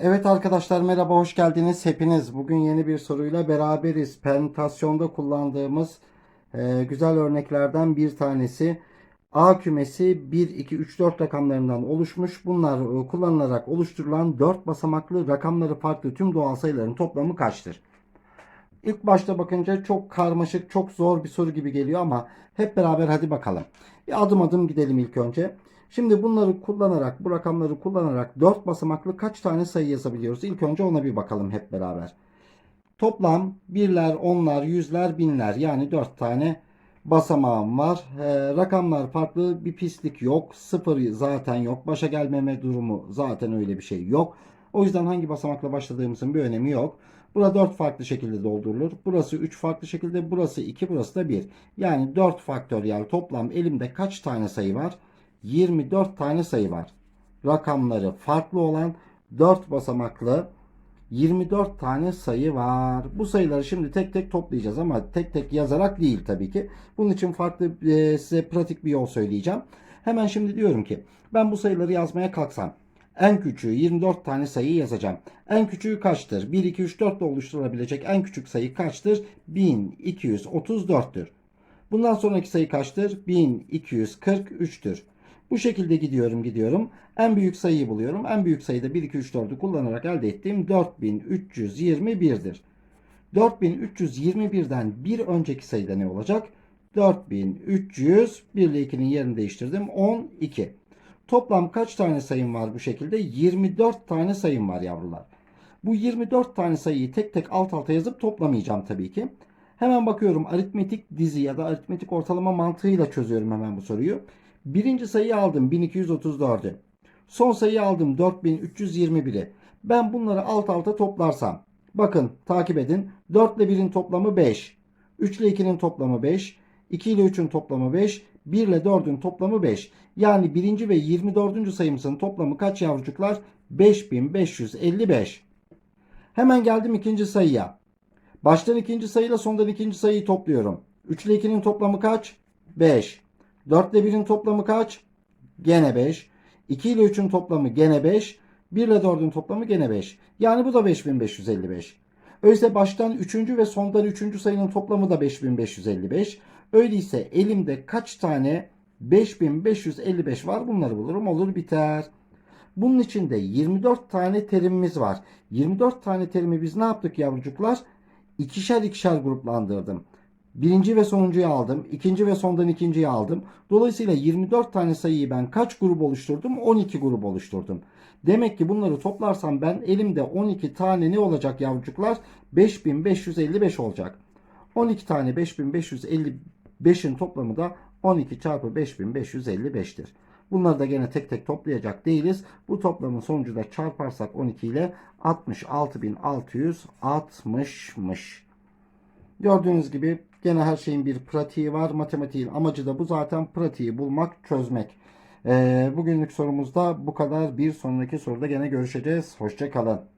Evet arkadaşlar merhaba hoş geldiniz hepiniz. Bugün yeni bir soruyla beraberiz. Permütasyonda kullandığımız e, güzel örneklerden bir tanesi. A kümesi 1, 2, 3, 4 rakamlarından oluşmuş. Bunlar e, kullanılarak oluşturulan 4 basamaklı rakamları farklı tüm doğal sayıların toplamı kaçtır? İlk başta bakınca çok karmaşık, çok zor bir soru gibi geliyor ama hep beraber hadi bakalım. Bir adım adım gidelim ilk önce. Şimdi bunları kullanarak, bu rakamları kullanarak 4 basamaklı kaç tane sayı yazabiliyoruz? İlk önce ona bir bakalım hep beraber. Toplam birler, onlar, yüzler, binler yani 4 tane basamağım var. Ee, rakamlar farklı bir pislik yok. Sıfır zaten yok. Başa gelmeme durumu zaten öyle bir şey yok. O yüzden hangi basamakla başladığımızın bir önemi yok. Burada 4 farklı şekilde doldurulur. Burası 3 farklı şekilde, burası 2, burası da 1. Yani 4 faktöriyel toplam elimde kaç tane sayı var? 24 tane sayı var. Rakamları farklı olan 4 basamaklı 24 tane sayı var. Bu sayıları şimdi tek tek toplayacağız ama tek tek yazarak değil tabii ki. Bunun için farklı e, size pratik bir yol söyleyeceğim. Hemen şimdi diyorum ki ben bu sayıları yazmaya kalksam en küçüğü 24 tane sayı yazacağım. En küçüğü kaçtır? 1, 2, 3, 4 ile oluşturulabilecek en küçük sayı kaçtır? 1234'tür. Bundan sonraki sayı kaçtır? 1243'tür. Bu şekilde gidiyorum gidiyorum. En büyük sayıyı buluyorum. En büyük sayıda 1, 2, 3, 4'ü kullanarak elde ettiğim 4321'dir. 4321'den bir önceki sayıda ne olacak? 4300 1 ile 2'nin yerini değiştirdim. 12. Toplam kaç tane sayım var bu şekilde? 24 tane sayım var yavrular. Bu 24 tane sayıyı tek tek alt alta yazıp toplamayacağım tabii ki. Hemen bakıyorum aritmetik dizi ya da aritmetik ortalama mantığıyla çözüyorum hemen bu soruyu. Birinci sayıyı aldım 1234'ü. Son sayıyı aldım 4321'i. Ben bunları alt alta toplarsam. Bakın takip edin. 4 ile 1'in toplamı 5. 3 ile 2'nin toplamı 5. 2 ile 3'ün toplamı 5. 1 ile 4'ün toplamı 5. Yani birinci ve 24. sayımızın toplamı kaç yavrucuklar? 5555. Hemen geldim ikinci sayıya. Baştan ikinci sayıyla sondan ikinci sayıyı topluyorum. 3 ile 2'nin toplamı kaç? 5. 4 ile 1'in toplamı kaç? Gene 5. 2 ile 3'ün toplamı gene 5. 1 ile 4'ün toplamı gene 5. Yani bu da 5555. Öyleyse baştan 3. ve sondan 3. sayının toplamı da 5555. Öyleyse elimde kaç tane 5555 var bunları bulurum olur biter. Bunun içinde 24 tane terimimiz var. 24 tane terimi biz ne yaptık yavrucuklar? İkişer ikişer gruplandırdım. Birinci ve sonuncuyu aldım. ikinci ve sondan ikinciyi aldım. Dolayısıyla 24 tane sayıyı ben kaç grup oluşturdum? 12 grup oluşturdum. Demek ki bunları toplarsam ben elimde 12 tane ne olacak yavrucuklar? 5555 olacak. 12 tane 5555'in toplamı da 12 çarpı 5555'tir. Bunları da gene tek tek toplayacak değiliz. Bu toplamın sonucu da çarparsak 12 ile 66.660'mış. Gördüğünüz gibi gene her şeyin bir pratiği var. Matematiğin amacı da bu zaten pratiği bulmak, çözmek. Ee, bugünlük sorumuzda bu kadar. Bir sonraki soruda gene görüşeceğiz. Hoşçakalın.